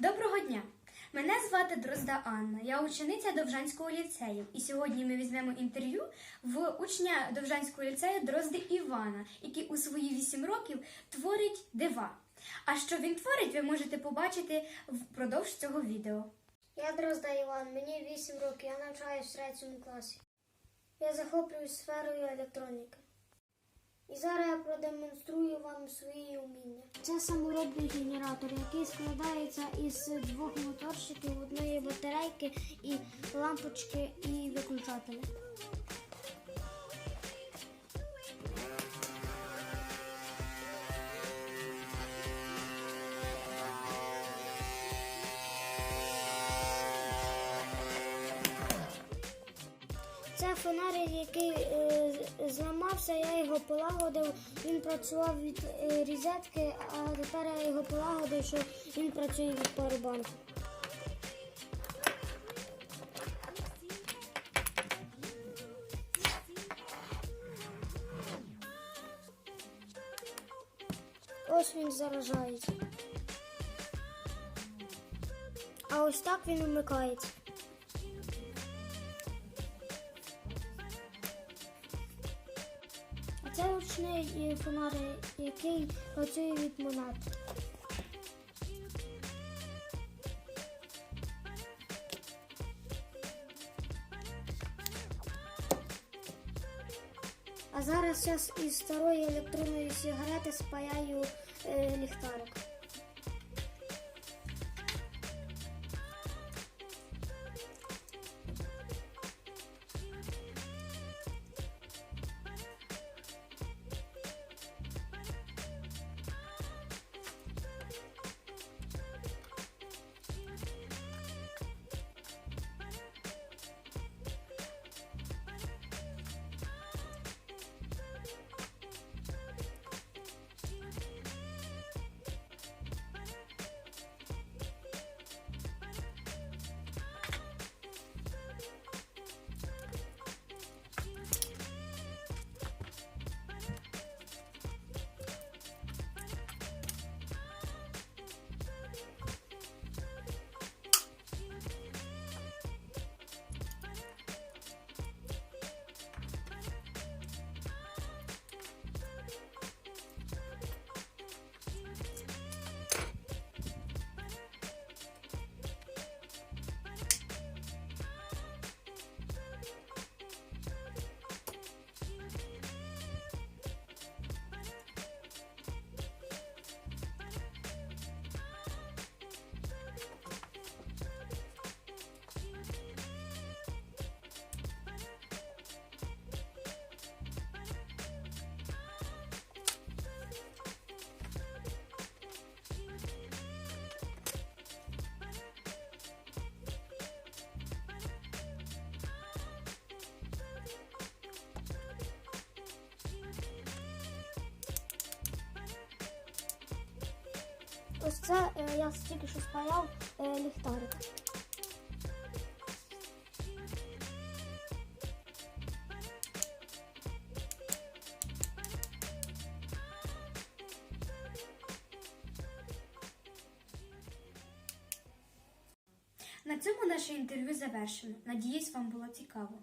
Доброго дня! Мене звати Дрозда Анна. Я учениця Довжанського ліцею. І сьогодні ми візьмемо інтерв'ю в учня Довжанського ліцею Дрозди Івана, який у свої 8 років творить дива. А що він творить, ви можете побачити впродовж цього відео. Я Дрозда Іван, мені 8 років, я навчаюсь в третьому класі. Я захоплююсь сферою електроніки. І зараз я продемонструю вам свої уміння. Це саморобний генератор, який складається із двох моторчиків, одної батарейки і лампочки і виключателя. Це фонарик, який е, зламався, я його полагодив. Він працював від е, розетки, а тепер я його полагодив, що він працює від парубанку. Ось він заражається. А ось так він вмикається. Це ручний фонар, фонарик, який працює від монет. А зараз я із старої електронної сигарети спаяю е, ліхтарик. Ось це е, я тільки що спаяв е, ліхтарик. На цьому наше інтерв'ю завершено. Надіюсь, вам було цікаво.